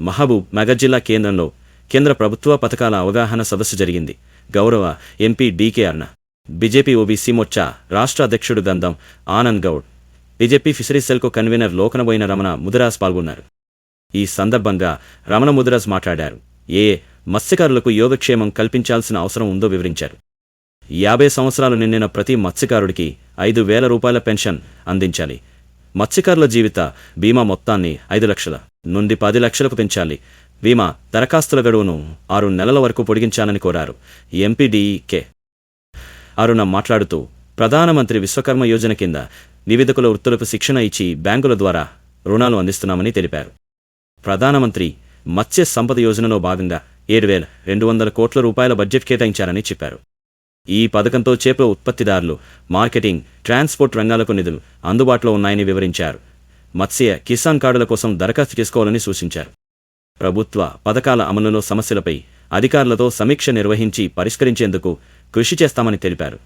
మహబూబ్ నగర్ జిల్లా కేంద్రంలో కేంద్ర ప్రభుత్వ పథకాల అవగాహన సదస్సు జరిగింది. గౌరవ MP D K Aruna BJP OBC Morcha రాష్ట్ర అధ్యక్షుడు గంధం ఆనంద్ గౌడ్ బీజేపీ ఫిషరీస్ సెల్కు కన్వీనర్ లోకనబోయిన రమణ ముదిరాజ్ పాల్గొన్నారు. ఈ సందర్భంగా రమణ ముదిరాజ్ మాట్లాడారు. ఏ మత్స్యకారులకు యోగక్షేమం కల్పించాల్సిన అవసరం ఉందో వివరించారు. యాభై సంవత్సరాలు నిండిన ప్రతి మత్స్యకారుడికి ఐదు వేల రూపాయల పెన్షన్ అందించాలి. మత్స్యకారుల జీవిత బీమా మొత్తాన్ని ఐదు లక్షల. నుండి పది లక్షలకు పెంచాలి. బీమా దరఖాస్తుల గడువును ఆరు నెలల వరకు పొడిగించాలని కోరారు. ఎంపీడీకే. అరుణ మాట్లాడుతూ ప్రధానమంత్రి విశ్వకర్మ యోజన కింద నివేదికల వృత్తులకు శిక్షణ ఇచ్చి బ్యాంకుల ద్వారా రుణాలు అందిస్తున్నామని తెలిపారు. ప్రధానమంత్రి మత్స్య సంపద యోజనలో భాగంగా ఏడు వేల రెండు వందల కోట్ల రూపాయల బడ్జెట్ కేటాయించారని చెప్పారు. ఈ పథకంతో చేపల ఉత్పత్తిదారులు మార్కెటింగ్ ట్రాన్స్పోర్ట్ రంగాలకు నిధులు అందుబాటులో ఉన్నాయని వివరించారు. మత్స్య కిసాన్ కార్డుల కోసం దరఖాస్తు చేసుకోవాలని సూచించారు. ప్రభుత్వ పథకాల అమలులో సమస్యలపై అధికారులతో సమీక్ష నిర్వహించి పరిష్కరించేందుకు కృషి చేస్తామని తెలిపారు.